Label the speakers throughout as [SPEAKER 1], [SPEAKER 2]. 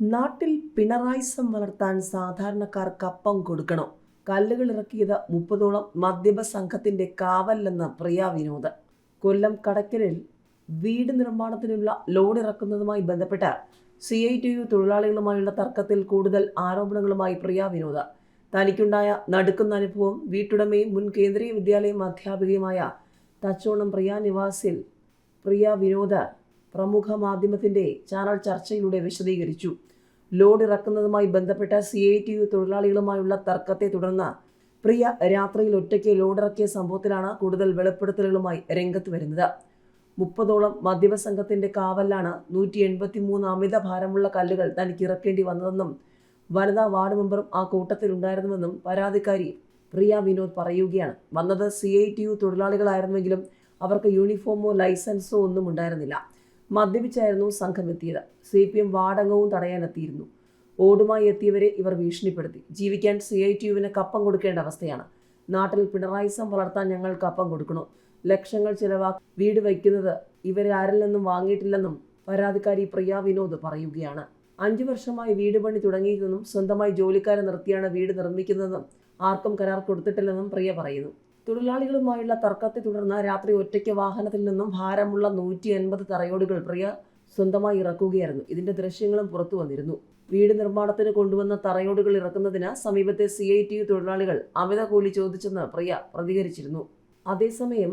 [SPEAKER 1] നാട്ടിൽ പിണറായിസം വളർത്താൻ സാധാരണക്കാർക്ക് അപ്പം കൊടുക്കണം. കല്ലുകൾ ഇറക്കിയത് മുപ്പതോളം മദ്യപ സംഘത്തിന്റെ കാവല്ലെന്ന് പ്രിയ വിനോദ് കൊല്ലം കടക്കലിൽ വീട് നിർമ്മാണത്തിനുള്ള ലോഡ് ഇറക്കുന്നതുമായി ബന്ധപ്പെട്ട് സി ഐ ടി യു തൊഴിലാളികളുമായുള്ള തർക്കത്തിൽ കൂടുതൽ ആരോപണങ്ങളുമായി പ്രിയ വിനോദ് തനിക്കുണ്ടായ നടുക്കുന്ന അനുഭവം വീട്ടുടമയും മുൻ കേന്ദ്രീയ വിദ്യാലയം അധ്യാപികയുമായ തച്ചോണം പ്രിയ നിവാസിൽ പ്രിയ വിനോദ് പ്രമുഖ മാധ്യമത്തിന്റെ ചാനൽ ചർച്ചയിലൂടെ വിശദീകരിച്ചു. ലോഡ് ഇറക്കുന്നതുമായി ബന്ധപ്പെട്ട സി ഐ ടി യു തൊഴിലാളികളുമായുള്ള തർക്കത്തെ തുടർന്ന് പ്രിയ രാത്രിയിൽ ഒറ്റയ്ക്ക് ലോഡിറക്കിയ സംഭവത്തിലാണ് കൂടുതൽ വെളിപ്പെടുത്തലുകളുമായി രംഗത്ത് വരുന്നത്. മുപ്പതോളം മദ്യപ സംഘത്തിന്റെ കാവലിലാണ് നൂറ്റി എൺപത്തി മൂന്ന് അമിത ഭാരമുള്ള കല്ലുകൾ തനിക്ക് ഇറക്കേണ്ടി വന്നതെന്നും വനിതാ വാർഡ് മെമ്പറും ആ കൂട്ടത്തിലുണ്ടായിരുന്നുവെന്നും പരാതിക്കാരി പ്രിയ വിനോദ് പറയുകയാണ്. വന്നത് സി ഐ ടി യു തൊഴിലാളികളായിരുന്നുവെങ്കിലും അവർക്ക് യൂണിഫോമോ ലൈസൻസോ ഒന്നും ഉണ്ടായിരുന്നില്ല. മദ്യപിച്ചായിരുന്നു സംഘം എത്തിയത്. സി പി എം വാടകവും തടയാനെത്തിയിരുന്നു. ഓടുമായി എത്തിയവരെ ഇവർ ഭീഷണിപ്പെടുത്തി. ജീവിക്കാൻ സി ഐ ടി യുവിന് കപ്പം കൊടുക്കേണ്ട അവസ്ഥയാണ്. നാട്ടിൽ പിണറായിസം വളർത്താൻ ഞങ്ങൾ കപ്പം കൊടുക്കണോ? ലക്ഷങ്ങൾ ചിലവാക്കി വീട് വയ്ക്കുന്നത് ഇവരെ ആരിൽ നിന്നും വാങ്ങിയിട്ടില്ലെന്നും പരാതിക്കാരി പ്രിയ വിനോദ് പറയുകയാണ്. അഞ്ചു വർഷമായി വീട് പണി തുടങ്ങിയിരുന്നെന്നും സ്വന്തമായി ജോലിക്കാരെ നിർത്തിയാണ് വീട് നിർമ്മിക്കുന്നതെന്നും ആർക്കും കരാർ കൊടുത്തിട്ടില്ലെന്നും പ്രിയ പറയുന്നു. തൊഴിലാളികളുമായുള്ള തർക്കത്തെ തുടർന്ന് രാത്രി ഒറ്റയ്ക്ക് വാഹനത്തിൽ നിന്നും ഭാരമുള്ള നൂറ്റി എൺപത് തറയോടുകൾ പ്രിയ സ്വന്തമായി ഇറക്കുകയായിരുന്നു. ഇതിന്റെ ദൃശ്യങ്ങളും പുറത്തു വന്നിരുന്നു. വീട് നിർമ്മാണത്തിന് കൊണ്ടുവന്ന തറയോടുകൾ ഇറക്കുന്നതിന് സമീപത്തെ സി ഐ ടി യു തൊഴിലാളികൾ അമിത കൂലി ചോദിച്ചെന്ന് പ്രിയ പ്രതികരിച്ചിരുന്നു. അതേസമയം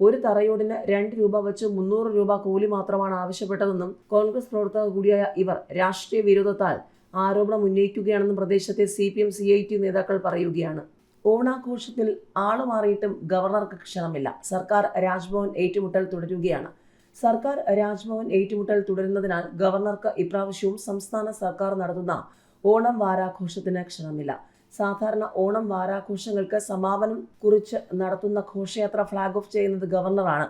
[SPEAKER 1] ഒരു തറയോടിന് രണ്ട് രൂപ വെച്ച് മുന്നൂറ് രൂപ കൂലി മാത്രമാണ് ആവശ്യപ്പെട്ടതെന്നും കോൺഗ്രസ് പ്രവർത്തക കൂടിയായ ഇവർ രാഷ്ട്രീയ വിരോധത്താൽ ആരോപണം ഉന്നയിക്കുകയാണെന്നും പ്രദേശത്തെ C P M C I T നേതാക്കൾ പറയുകയാണ്. ഓണാഘോഷത്തിൽ ആൾ മാറിയിട്ടും ഗവർണർക്ക് ക്ഷണമില്ല. സർക്കാർ രാജ്ഭവൻ ഏറ്റുമുട്ടൽ തുടരുകയാണ്. സർക്കാർ രാജ്ഭവൻ ഏറ്റുമുട്ടൽ തുടരുന്നതിനാൽ ഗവർണർക്ക് ഇപ്രാവശ്യവും സംസ്ഥാന സർക്കാർ നടത്തുന്ന ഓണം വാരാഘോഷത്തിന് ക്ഷണമില്ല. സാധാരണ ഓണം വാരാഘോഷങ്ങൾക്ക് സമാപനം കുറിച്ച് നടത്തുന്ന ഘോഷയാത്ര ഫ്ലാഗ് ഓഫ് ചെയ്യുന്നത് ഗവർണറാണ്.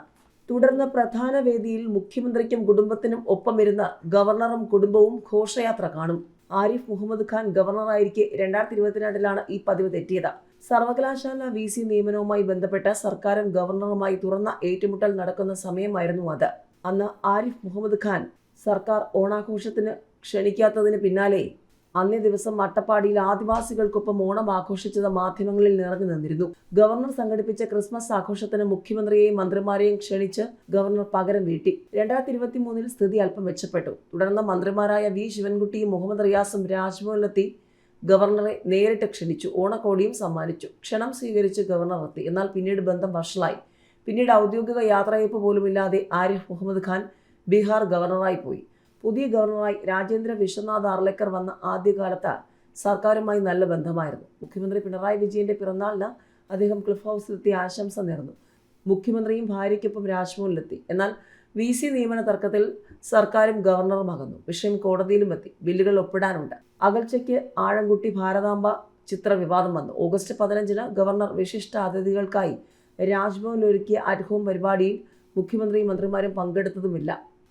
[SPEAKER 1] തുടർന്ന് പ്രധാന വേദിയിൽ മുഖ്യമന്ത്രിക്കും കുടുംബത്തിനും ഒപ്പമിരുന്ന് ഗവർണറും കുടുംബവും ഘോഷയാത്ര കാണും. ആരിഫ് മുഹമ്മദ് ഖാൻ ഗവർണറായിരിക്കെ രണ്ടായിരത്തി ഇരുപത്തിരണ്ടിലാണ് ഈ പതിവ് തെറ്റിയത്. സർവകലാശാല വി സി നിയമനവുമായി ബന്ധപ്പെട്ട സർക്കാരും ഗവർണറുമായി തുറന്ന ഏറ്റുമുട്ടൽ നടക്കുന്ന സമയമായിരുന്നു അത്. അന്ന് ആരിഫ് മുഹമ്മദ് ഖാൻ സർക്കാർ ഓണാഘോഷത്തിന് ക്ഷണിക്കാത്തതിന് പിന്നാലെ അന്നേ ദിവസം അട്ടപ്പാടിയിൽ ആദിവാസികൾക്കൊപ്പം ഓണം ആഘോഷിച്ചത് മാധ്യമങ്ങളിൽ നിറഞ്ഞു നിന്നിരുന്നു. ഗവർണർ സംഘടിപ്പിച്ച ക്രിസ്മസ് ആഘോഷത്തിന് മുഖ്യമന്ത്രിയെയും മന്ത്രിമാരെയും ക്ഷണിച്ച് ഗവർണർ പകരം വീട്ടി രണ്ടായിരത്തി ഇരുപത്തി മൂന്നിൽ സ്ഥിതി അല്പം മെച്ചപ്പെട്ടു. തുടർന്ന് മന്ത്രിമാരായ വി ശിവൻകുട്ടിയും മുഹമ്മദ് റിയാസും രാജ്ഭവനിലെത്തി ഗവർണറെ നേരിട്ട് ക്ഷണിച്ചു ഓണക്കോടിയും സമ്മാനിച്ചു. ക്ഷണം സ്വീകരിച്ച് ഗവർണർ എത്തി എന്നാൽ പിന്നീട് ബന്ധം വഷളായി. പിന്നീട് ഔദ്യോഗിക യാത്രയയപ്പ് പോലുമില്ലാതെ ആരിഫ് മുഹമ്മദ് ഖാൻ ബീഹാർ ഗവർണറായി പോയി. പുതിയ ഗവർണറായി രാജേന്ദ്ര വിശ്വനാഥ് ആർലേക്കർ വന്ന ആദ്യകാലത്ത് സർക്കാരുമായി നല്ല ബന്ധമായിരുന്നു. മുഖ്യമന്ത്രി പിണറായി വിജയന്റെ പിറന്നാളിന് അദ്ദേഹം ക്ലിഫ് ഹൗസിലെത്തി ആശംസ നേർന്നു. മുഖ്യമന്ത്രിയും ഭാര്യയ്ക്കൊപ്പം രാജ്ഭവനിലെത്തി. എന്നാൽ വി സി നിയമന തർക്കത്തിൽ സർക്കാരും ഗവർണറും അകന്നു വിഷയം കോടതിയിലും എത്തി ബില്ലുകൾ ഒപ്പിടാനുണ്ട്. അകൽച്ചയ്ക്ക് ആഴംകുട്ടി ഭാരതാംബ ചിത്ര വിവാദം വന്നു. ഓഗസ്റ്റ് പതിനഞ്ചിന് ഗവർണർ വിശിഷ്ട അതിഥികൾക്കായി രാജ്ഭവനിൽ ഒരുക്കിയ പരിപാടിയിൽ മുഖ്യമന്ത്രിയും മന്ത്രിമാരും പങ്കെടുത്തതുമില്ല.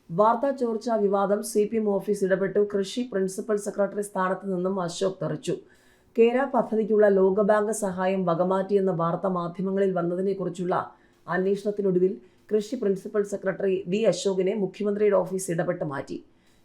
[SPEAKER 1] വാർത്താ ചോർച്ച വിവാദം സി പി എം ഓഫീസ് ഇടപെട്ടു. കൃഷി പ്രിൻസിപ്പൽ സെക്രട്ടറി സ്ഥാനത്ത് നിന്നും അശോക് തെറിച്ചു. കേര പദ്ധതിക്കുള്ള ലോകബാങ്ക് സഹായം വകമാറ്റിയെന്ന വാർത്ത മാധ്യമങ്ങളിൽ വന്നതിനെക്കുറിച്ചുള്ള അന്വേഷണത്തിനൊടുവിൽ കൃഷി പ്രിൻസിപ്പൽ സെക്രട്ടറി വി അശോകിനെ മുഖ്യമന്ത്രിയുടെ ഓഫീസ് ഇടപെട്ട് മാറ്റി.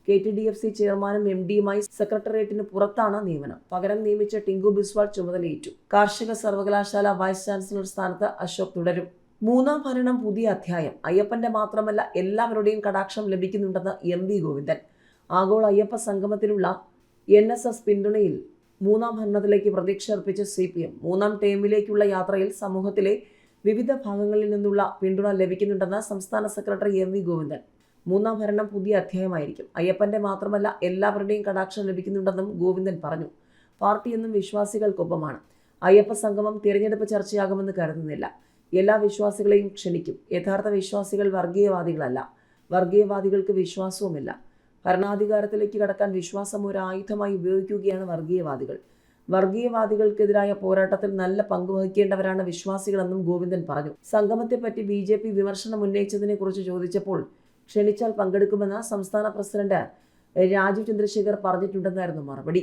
[SPEAKER 1] K T D F C ചെയർമാനും എം ഡിയുമായി സെക്രട്ടേറിയറ്റിന് പുറത്താണ് നിയമനം. പകരം നിയമിച്ച ടിങ്കു ബിസ്വാൾ ചുമതലയേറ്റു. കാർഷിക സർവകലാശാല വൈസ് ചാൻസലർ സ്ഥാനത്ത് അശോക് തുടരും. മൂന്നാം ഭരണം പുതിയ അധ്യായം. അയ്യപ്പന്റെ മാത്രമല്ല എല്ലാവരുടെയും കടാക്ഷം ലഭിക്കുന്നുണ്ടെന്ന് എം വി ഗോവിന്ദൻ. ആഗോള അയ്യപ്പ സംഗമത്തിലുള്ള എൻ എസ് എസ് പിന്തുണയിൽ മൂന്നാം ഭരണത്തിലേക്ക് പ്രതീക്ഷ അർപ്പിച്ച സി പി എം. മൂന്നാം ടേമിലേക്കുള്ള യാത്രയിൽ സമൂഹത്തിലെ വിവിധ ഭാഗങ്ങളിൽ നിന്നുള്ള പിന്തുണ ലഭിക്കുന്നുണ്ടെന്ന് സംസ്ഥാന സെക്രട്ടറി എം വി ഗോവിന്ദൻ. മൂന്നാം ഭരണം പുതിയ അധ്യായമായിരിക്കും. അയ്യപ്പന്റെ മാത്രമല്ല എല്ലാവരുടെയും കടാക്ഷം ലഭിക്കുന്നുണ്ടെന്നും ഗോവിന്ദൻ പറഞ്ഞു. പാർട്ടി എന്നും വിശ്വാസികൾക്കൊപ്പമാണ്. അയ്യപ്പ സംഗമം തിരഞ്ഞെടുപ്പ് ചർച്ചയാകുമെന്ന് കരുതുന്നില്ല. എല്ലാ വിശ്വാസികളെയും ക്ഷണിക്കും. യഥാർത്ഥ വിശ്വാസികൾ വർഗീയവാദികളല്ല. വർഗീയവാദികൾക്ക് വിശ്വാസവുമില്ല. ഭരണാധികാരത്തിലേക്ക് കടക്കാൻ വിശ്വാസം ഒരു ആയുധമായി ഉപയോഗിക്കുകയാണ് വർഗീയവാദികൾ. വർഗീയവാദികൾക്കെതിരായ പോരാട്ടത്തിൽ നല്ല പങ്കുവഹിക്കേണ്ടവരാണ് വിശ്വാസികളെന്നും ഗോവിന്ദൻ പറഞ്ഞു. സംഗമത്തെപ്പറ്റി ബി ജെ പി വിമർശനം ഉന്നയിച്ചതിനെ കുറിച്ച് ചോദിച്ചപ്പോൾ ക്ഷണിച്ചാൽ പങ്കെടുക്കുമെന്ന് സംസ്ഥാന പ്രസിഡന്റ് രാജീവ് ചന്ദ്രശേഖർ പറഞ്ഞിട്ടുണ്ടെന്നായിരുന്നു മറുപടി.